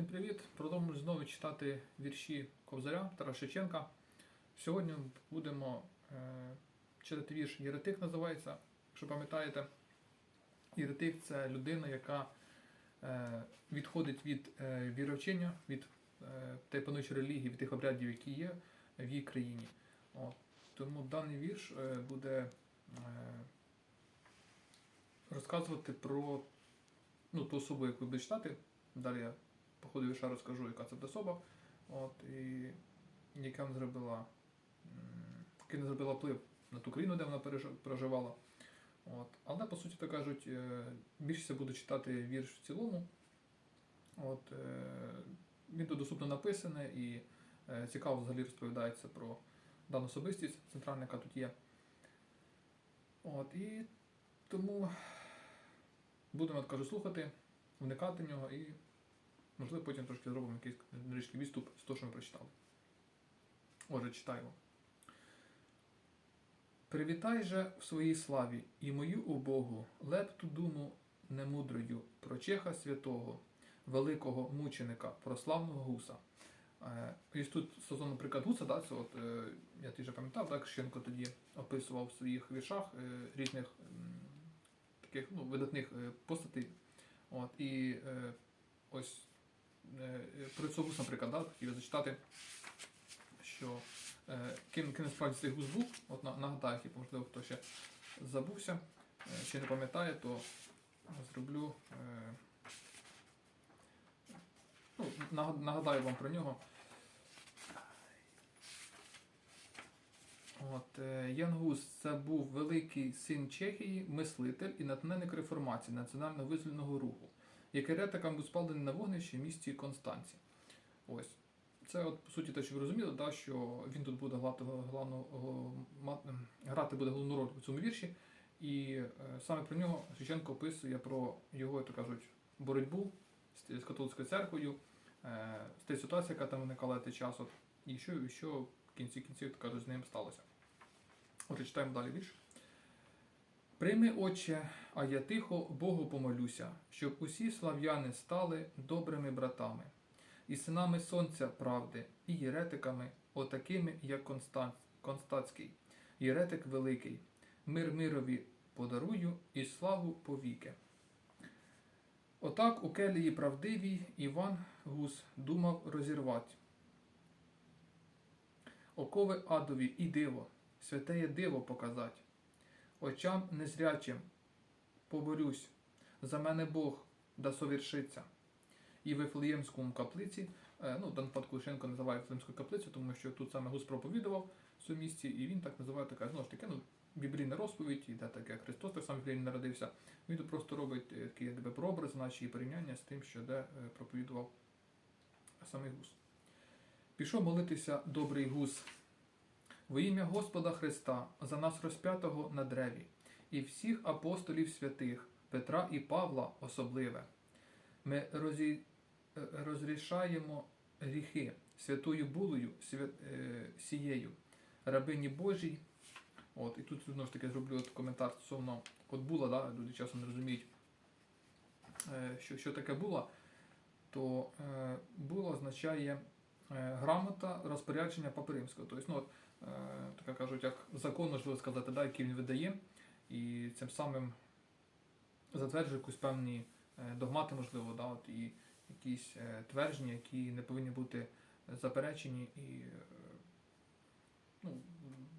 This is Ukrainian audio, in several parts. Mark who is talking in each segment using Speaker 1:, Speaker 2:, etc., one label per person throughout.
Speaker 1: Всім привіт! Продовжуємо знову читати вірші Ковзаря Тараса Шевченка. Сьогодні будемо е, читати вірш Єретик називається. Якщо пам'ятаєте, Єретик це людина, яка е, відходить від е, віровчення, від е, тієї пануючої релігії, від тих обрядів, які є в її країні. От. Тому даний вірш е, буде е, розказувати про ну, ту особу, яку ви будете читати. Далі я по ходу вірша розкажу, яка це буде особа. От, і яка вона зробила, який зробила вплив на ту країну, де вона проживала. От. Але, по суті, то кажуть, е, більшість буду читати вірш в цілому. От, е, він тут доступно написаний і е, цікаво взагалі розповідається про дану особистість центральна, яка тут є. От, і тому будемо, кажу, слухати, вникати в нього і, можливо, потім трошки зробимо якийсь невеличкий відступ з того, що ми прочитали. Отже, читаємо. Привітай же в своїй славі і мою убогу, лепту думу немудрою про Чеха святого, великого мученика, прославного гуса. Е, І тут стосовно наприклад гуса, да, це от, е, я ти вже пам'ятав, так, Шенко тоді описував в своїх віршах е, різних таких ну, видатних е, постатей. От, і е, ось е, гуса, наприклад, да, хотів зачитати, що е, ким, насправді цей гус був, от нагадаю, типу, можливо, хто ще забувся, е, чи не пам'ятає, то зроблю. Е, ну, нагадаю вам про нього. От, е, Ян Гус це був великий син Чехії, мислитель і натхненник реформації національно визвольного руху, який ретикам був спалений на вогнищі в місті Констанці. Ось. Це, от, по суті, те, що ви розуміли, да, що він тут буде грати, главну, о, ма- ем, грати буде головну роль у цьому вірші. І е, саме про нього Шевченко описує про його, як то кажуть, боротьбу з, католицькою церквою, е, з тією ситуацією, яка там виникала той час, от, і що, що в кінці кінців, кажуть, з ним сталося. Отже, читаємо далі вірш. Прийми, Отче, а я тихо Богу помолюся, щоб усі слав'яни стали добрими братами, і синами сонця правди, і єретиками, отакими, як Констант, єретик великий, мир мирові подарую і славу повіки. Отак у келії правдивій Іван Гус думав розірвати. Окови адові і диво, святеє диво показать. Очам незрячим поборюсь, за мене Бог да совершиться. І в Вифлеємському каплиці, е, ну, в даному випадку Лишенко називає Вифлеємську каплицю, тому що тут саме Гус проповідував в цьому місці, і він так називає така, знову ж таки, ну, біблійна розповідь, і де таке Христос так само в Біблії народився. Він тут просто робить е, такий якби прообраз наші порівняння з тим, що де е, проповідував самий Гус. Пішов молитися добрий гус. Во ім'я Господа Христа, за нас розп'ятого на древі, і всіх апостолів святих, Петра і Павла особливе. Ми розі... е, розрішаємо гріхи святою булою свя... е, сією, рабині Божій. От, і тут знову ж таки зроблю от коментар стосовно от була, да, люди часом не розуміють, е, що, що таке була, то була означає грамота розпорядження Папи Римського. Тобто, ну, така кажуть, як закон, можливо сказати, да, який він видає, і цим самим затверджує якусь певні е, догмати, можливо, да, от, і якісь е, твердження, які не повинні бути заперечені і е, ну,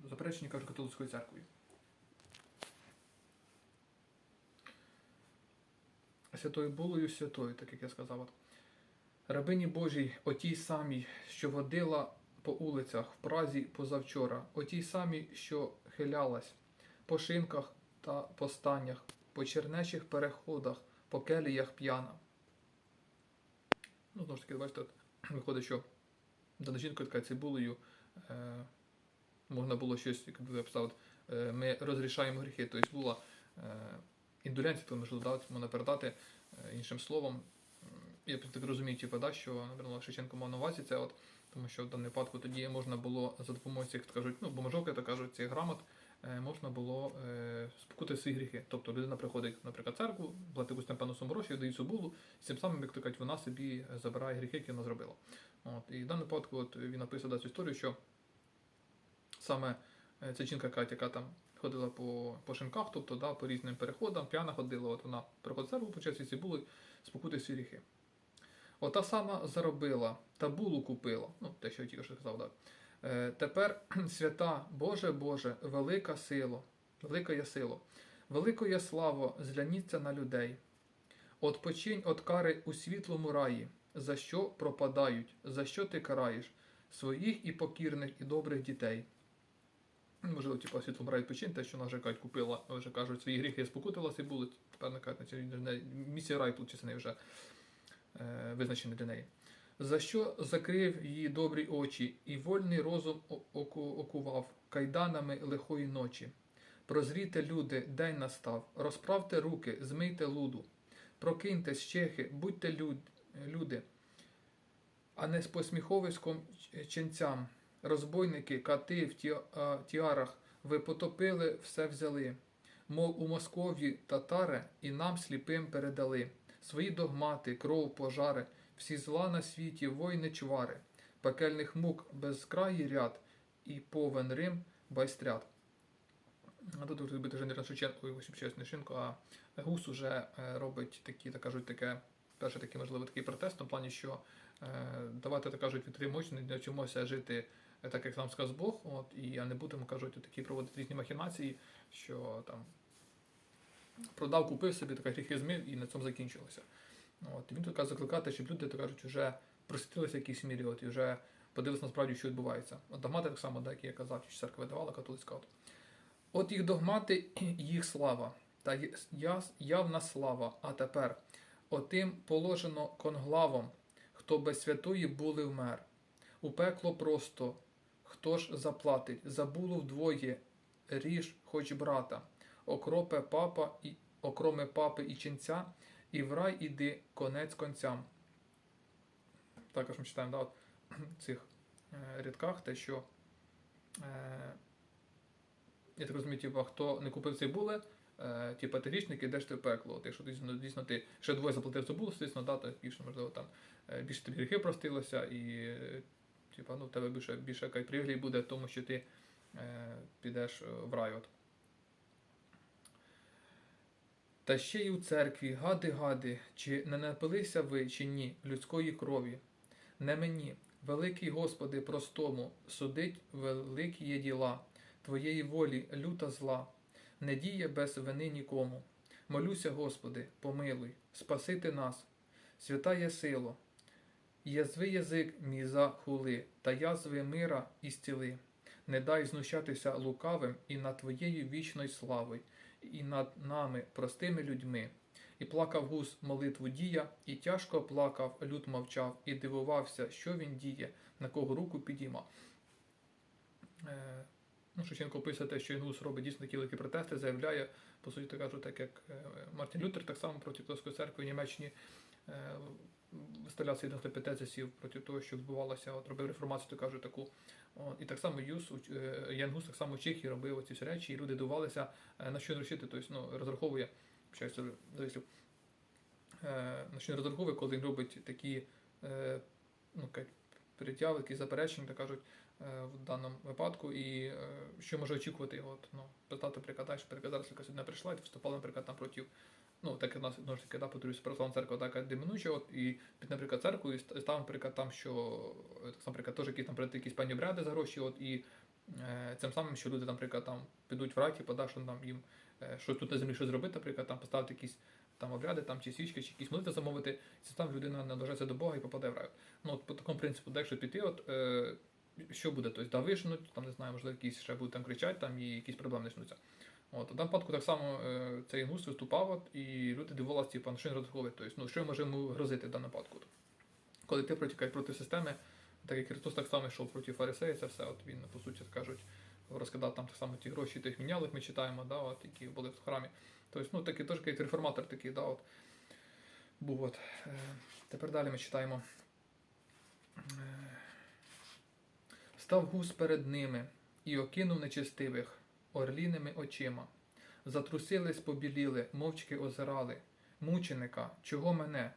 Speaker 1: заперечені, кажуть, католицькою церквою. Святою булою святою, так як я сказав. Рабині Божій, отій самій, що водила по улицях в Празі позавчора, отій самій, що хилялась по шинках та по станях, по чернечих переходах, по келіях п'яна. Ну, знову ж таки, бачите, виходить, що дана жінка така цибулею е, можна було щось, як я писав, е, ми розрішаємо гріхи. Тобто була е, індулянція, то можна передати е, іншим словом. Я так розумію, типу, да, що наприклад, Шевченко мав на увазі це, от, тому що в даному випадку тоді можна було за допомогою цих, кажуть, ну, бумажок, так кажуть, цих грамот е, можна було е, спокути свої гріхи. Тобто людина приходить, наприклад, церкву, платить якусь певну суму грошей, дає цю і цим самим, як то кажуть, вона собі забирає гріхи, які вона зробила. От, і в даному випадку от, він да, цю історію, що саме е, ця жінка Катя, яка там ходила по, по шинках, тобто да, по різним переходам, п'яна ходила, от вона приходить в церкву, почав ці були спокути всі гріхи. Ота сама заробила та булу купила. Ну, те, що я тільки що сказав, так. Е, тепер свята Боже Боже, велика сила, велика є сила, велико є слава, згляніться на людей. Отпочинь от кари у світлому раї, за що пропадають, за що ти караєш своїх і покірних, і добрих дітей. Можливо, типу, в світлому раї починь, те, що вона вже кажуть, купила, вже кажуть, свої гріхи спокутилася і були, певно кажуть, місія рай тут чесний вже визначений для неї. За що закрив її добрі очі, і вольний розум окував кайданами лихої ночі. Прозріте, люди, день настав, розправте руки, змийте луду, прокиньтесь, чехи, будьте люд, люди, а не з посміховиськом ченцям. Розбойники, кати в тіарах, ви потопили, все взяли. Мов у Москові татари і нам сліпим передали свої догмати, кров, пожари, всі зла на світі, войни чвари, пекельних мук безкраї ряд, і повен Рим байстрят. А тут вже бити вже не Шевченко, ой, вибачаюсь, не Шинко, а Гус уже е, робить такі, так кажуть, таке, перше такий, можливо, такий протест, в тому плані, що е, давайте, так кажуть, відтримуючи, не навчимося жити е, так, як нам сказав Бог, от, і а не будемо, кажуть, такі проводити різні махінації, що там продав, купив собі, така гріхи змив і на цьому закінчилося. От, і він тут каже закликати, щоб люди, так кажуть, вже просвітилися в якійсь мірі, от, і вже подивилися насправді, що відбувається. От догмати так само, так, як я казав, що церква видавала католицька. От. от їх догмати, їх слава, та яс- явна слава, а тепер отим положено конглавом, хто без святої були вмер. У пекло просто, хто ж заплатить, забуло вдвоє, ріж хоч брата, окропе папа і окроме папи і ченця, і в рай іди конець концям. Також ми читаємо да, от, в цих е, рядках те, що е, я так розумію, типу, хто не купив цей буле, е, типу, ти грішник, ідеш ти в пекло. От, якщо дійсно, дійсно ти ще двоє заплатив за булу, звісно, да, то більше, можливо, там е, більше тобі гріхи простилося, і е, типу, ну, в тебе більше, більше якась буде тому, що ти е, підеш е, в рай. От. Та ще й у церкві, гади, гади, чи не напилися ви, чи ні, людської крові. Не мені, великий Господи, простому, судить великі є діла, Твоєї волі люта зла, не діє без вини нікому. Молюся, Господи, помилуй, спасити нас, свята є сила. Язви язик мій за хули, та язви мира і стіли. Не дай знущатися лукавим і над Твоєю вічною славою, і над нами, простими людьми. І плакав гус молитву дія, і тяжко плакав, люд мовчав, і дивувався, що він діє, на кого руку підійма. Е, ну, Шевченко описує те, що Інгус робить дійсно такі великі протести, заявляє, по суті, кажу, так як е, Мартін Лютер, так само проти Католицької церкви в Німеччині виставляв свій тезисів проти того, що відбувалося, от робив реформацію, так кажу, таку. От, і так само Юс, е, Ян Гус так само Чехії робив ці всі речі, і люди дивувалися, е, на що розчити, тобто ну, розраховує, завислів, е, на що він розраховує, коли він робить такі ну, перетяви, які заперечення, так кажуть, в даному випадку, і е, що може очікувати, от, ну, питати, наприклад, що наприклад, зараз якась одна прийшла і виступала, наприклад, там проти, ну, так як у нас, ж таки, да, повторюсь, православна церква така домінуюча, от, і під, наприклад, церкву, і став, наприклад, там, що, е, так наприклад, теж якісь там прийти якісь певні обряди за гроші, от, і е, цим самим, що люди, наприклад, там підуть в рай, типу, да, що там їм, е, що тут на землі щось зробити, наприклад, там поставити якісь там обряди, там чи свічки, чи якісь молитви замовити, і там людина наближається до Бога і попаде в рай. Ну, от по такому принципу, да, якщо піти, от, е, що буде? Тобто, да, виженуть, там, не знаю, можливо, якісь ще будуть там кричати, там і якісь проблеми почнуться. От, у даному випадку так само е, цей інгус виступав, от, і люди дивувалися, типу, на що він розраховує, тобто, ну, що може йому грозити в даному випадку. Коли ти протікаєш проти системи, так як Христос так само йшов проти фарисеїв, це все, от він, по суті, кажуть, розкидав там так само ті гроші тих мінялих, ми читаємо, да, от, які були в храмі. Тобто, ну, такий теж як реформатор такий, да, от, був. От. Е, тепер далі ми читаємо. Став гус перед ними і окинув нечестивих, орліними очима. Затрусились, побіліли, мовчки озирали. Мученика, чого мене?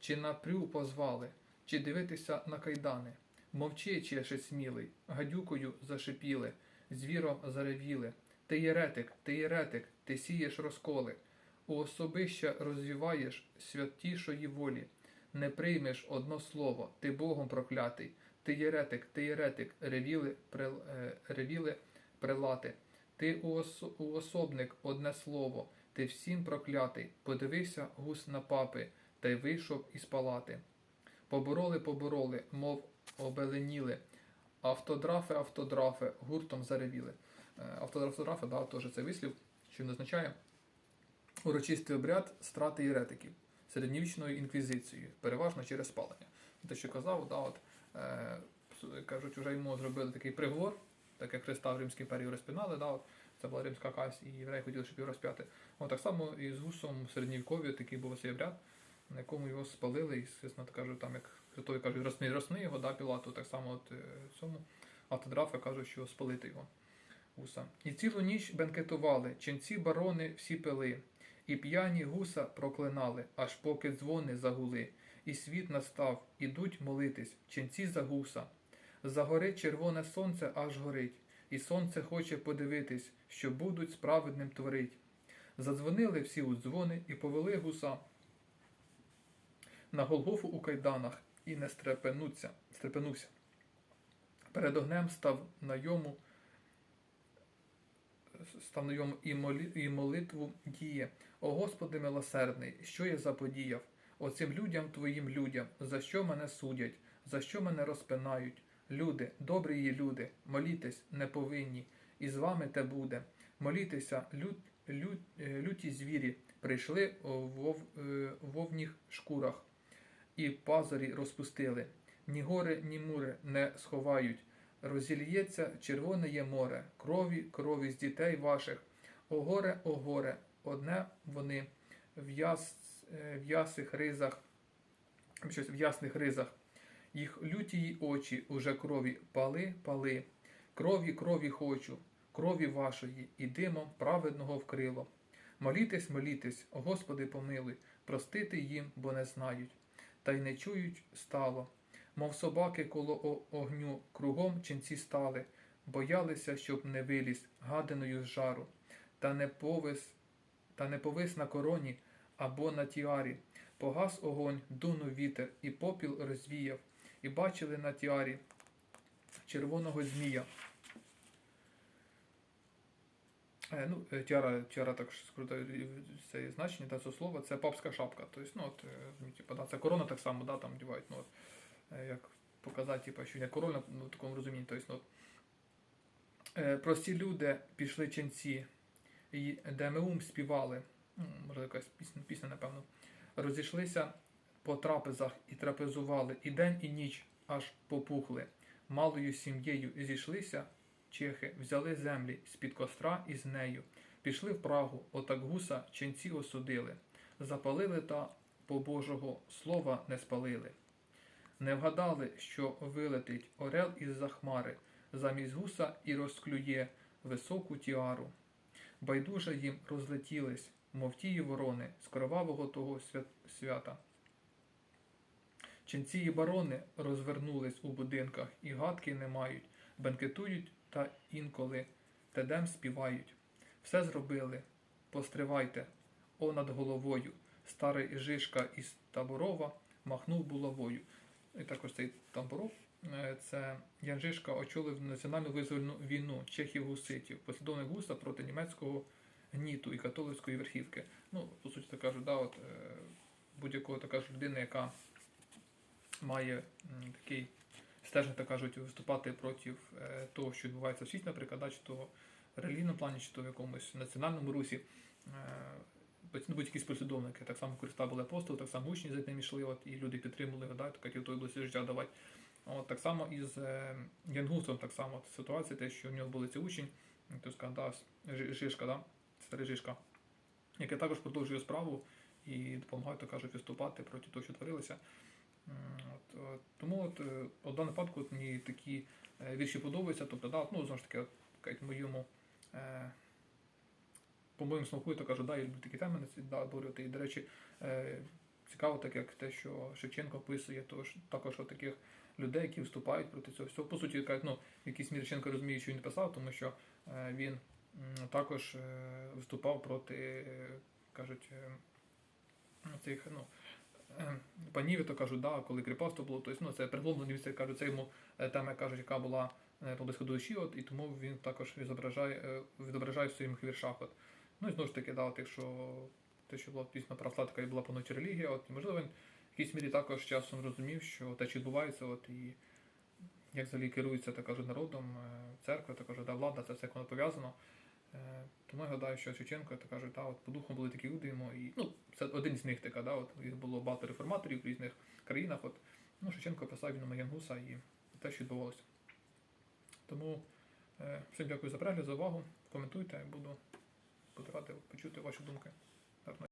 Speaker 1: Чи напрю позвали, чи дивитися на кайдани? Мовчи, чеше смілий, гадюкою зашипіли, звіром заревіли. Ти єретик, ти єретик, ти сієш розколи, у особища розвіваєш святішої волі. Не приймеш одно слово, ти Богом проклятий, ти єретик, ти єретик, ревіли, прил, е, ревіли прилати. Ти уос- уособник одне слово, ти всім проклятий. Подивився гус на папи, та й вийшов із палати. Побороли, побороли, мов обеленіли. Автодрафи, автодрафи, гуртом заревіли. Е, Автодрафи, да, теж це вислів, що він означає урочистий обряд страти єретиків середньовічною інквізицією, переважно через спалення. Те, що казав, да, от, кажуть, вже йому зробили такий приговор, так як Христа в Римській імперії розпинали, да, це була римська казь, і євреї хотіли, щоб його розп'яти. От так само і з гусом в середньовіков'ї такий був цей обряд, на якому його спалили, і, звісно, кажуть, там як хтось кажуть, росни, росни його, да, Пілату, так само от е, цьому автодрафи кажуть, що спалити його. Гуса. І цілу ніч бенкетували, ченці барони всі пили, і п'яні гуса проклинали, аж поки дзвони загули, і світ настав, ідуть молитись, ченці за гуса. Загорить червоне сонце аж горить, і сонце хоче подивитись, що будуть справедним творить. Задзвонили всі у дзвони і повели гуса на Голгофу у кайданах і не стрепенуться, стрепенувся. Перед огнем став на йому став на йому і, молитву діє. О Господи милосердний, що я заподіяв? Оцим людям твоїм людям, за що мене судять, за що мене розпинають? Люди, добрі є люди, молітесь, не повинні, і з вами те буде. Молітеся, лют, лют, е, люті звірі, прийшли у вов, е, вовніх шкурах, і пазурі розпустили. Ні гори, ні мури не сховають. Розільється червоне є море, крові, крові з дітей ваших. О горе, о горе, одне вони в, яс, е, в ясних ризах, щось в ясних ризах. Їх лютії очі уже крові пали, пали. Крові, крові хочу, крові вашої, і димом праведного вкрило. Молітесь, молітесь, Господи помилуй, простити їм, бо не знають, та й не чують стало. Мов собаки коло огню, кругом ченці стали, боялися, щоб не виліз гадиною з жару, та не повис, та не повис на короні або на тіарі. Погас огонь, дунув вітер, і попіл розвіяв, і бачили на тіарі червоного змія. Е, ну, е, тіара, тіара так скруто це значення та це слово, це папська шапка. Тобто, ну, от, е, ну, типу, да, це корона так само, да, там вдівають. Ну, от, е, як показати, типу, що не корона, ну, в такому розумінні. Тобто, ну, от, прості люди пішли ченці, і Демеум співали, може якась пісня, пісня, напевно, розійшлися по трапезах і трапезували, і день, і ніч аж попухли. Малою сім'єю зійшлися чехи, взяли землі з-під костра і з нею. Пішли в Прагу, отак гуса ченці осудили, запалили та по Божого слова не спалили. Не вгадали, що вилетить орел із-за хмари, замість гуса і розклює високу тіару. Байдуже їм розлетілись, мов тії ворони з кровавого того свята. Ченці і барони розвернулись у будинках і гадки не мають, бенкетують та інколи тедем співають. Все зробили, постривайте, о над головою. Старий Жишка із Таборова махнув булавою. І також цей Таборов е, це Ян Жишка очолив національну визвольну війну чехів гуситів, послідовник гуса проти німецького гніту і католицької верхівки. Ну, по суті, так кажуть, да, от, е, будь-якого така ж людина, яка має такий стежно, так кажуть, виступати проти е, того, що відбувається в світі, наприклад, да, чи то в релігійному плані, чи то в якомусь національному русі. Е, ну, будь-якісь послідовники, так само Христа були апостоли, так само учні за ним йшли, от, і люди підтримували його, да, так, і в той області життя давати. От, так само і з е, Янгусом, так само от, ситуація, те, що в нього були ці учень, то сказав, да, Жи- Жишка, да, старий Жишка, який також продовжує справу і допомагає, так кажуть, виступати проти того, що творилося. М, От, е, тому от, е, от в даному випадку от мені такі е, вірші подобаються. Тобто, да, от, ну, знову ж таки, от, моєму Е, по моєму смаку, то кажу, да, я люблю такі теми да, обговорювати. І, до речі, е, цікаво, так як те, що Шевченко описує, то також от таких людей, які виступають проти цього всього. По суті, кажуть, ну, в якійсь мірі Шевченко розуміє, що він писав, тому що е, він також е, виступав проти, е, кажуть, е, цих, ну, панів, то кажуть, да, коли кріпацтво було, тобто, ну, це пригломлені, це кажуть, це йому тема, кажуть, яка була близько до душі, от, і тому він також відображає, відображає в своїх віршах. От. Ну і знову ж таки, да, от, якщо те, що була дійсно православна така і була поночі релігія, от, можливо, він в якійсь мірі також часом розумів, що те, що відбувається, от, і як взагалі керується так кажуть, народом, церква, так кажуть, да, влада, це все воно пов'язано. Е, Тому я гадаю, що Шевченко так ж, та, от по духу були такі люди і ну, це один з них така, да, от їх було багато реформаторів в різних країнах. От, ну, Шевченко писав він Янгуса і те, що відбувалося. Тому е, всім дякую за перегляд, за увагу. Коментуйте, буду, буду радий почути ваші думки.